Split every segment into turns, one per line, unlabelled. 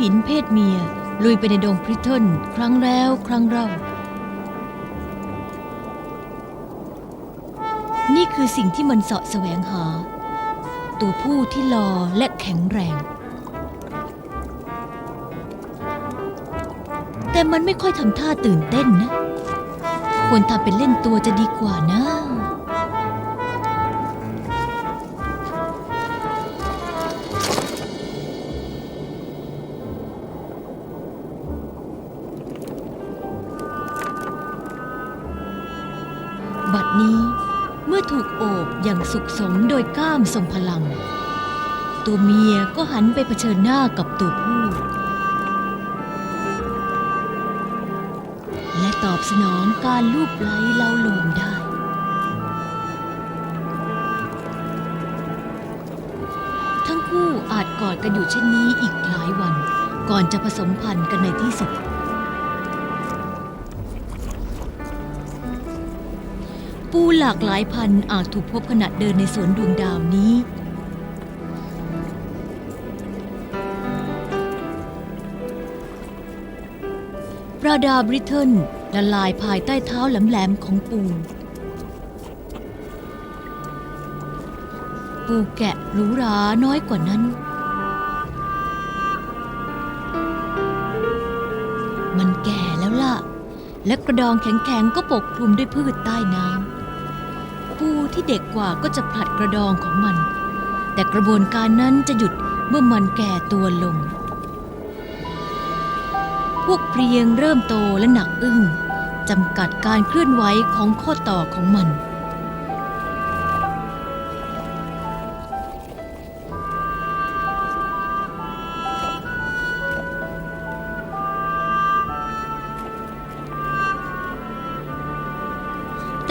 หินเพศเมีย ลุยไปในดงพริทเทิลครั้งแล้วครั้งเล่า นี่คือสิ่งที่มันเสาะแสวงหา ตัวผู้ที่หล่อและแข็งแรง แต่มันไม่ค่อยทำท่าตื่นเต้นนะ ควรทำเป็นเล่นตัวจะดีกว่านะ บัดนี้ เมื่อถูกโอบอย่างสุขสมโดยก้ามทรงพลัง ตัวเมียก็หันไปเผชิญหน้ากับตัวผู้ และตอบสนองการลูบไล้เล้าโลมได้ทั้งคู่อาจกอดกันอยู่เช่นนี้อีกหลายวัน ก่อนจะผสมพันธุ์กันในที่สุด ปูหลากหลายพันธุ์อาจถูกพบขณะเดินในสวนดวงดาวนี้ปลาดาบริเทิลละลายภายใต้เท้าแหลมๆของปู ปูแกะหรูหราน้อยกว่านั้น มันแก่แล้วล่ะ และกระดองแข็งๆก็ปกคลุมด้วยพืชใต้น้ำ ที่เด็กกว่าก็จะผลัดกระดองของมัน แต่กระบวนการนั้นจะหยุดเมื่อมันแก่ตัวลง พวกเพลียงเริ่มโตและหนักอึ้งจำกัดการเคลื่อนไหวของข้อต่อของมัน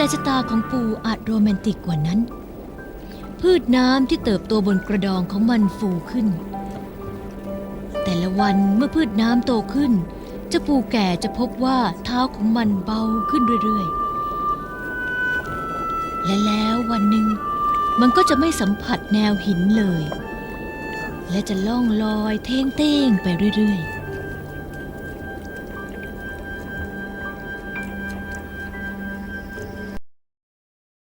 แต่ชะตาของปูอาจโรแมนติกกว่านั้น พืชน้ำที่เติบโตบนกระดองของมันฟูขึ้น แต่ละวันเมื่อพืชน้ำโตขึ้นเจ้าปูแก่จะพบว่าเท้าของมันเบาขึ้นเรื่อยๆ และแล้ววันหนึ่งมันก็จะไม่สัมผัสแนวหินเลย และจะล่องลอยเท่งเต้งๆไปเรื่อยๆ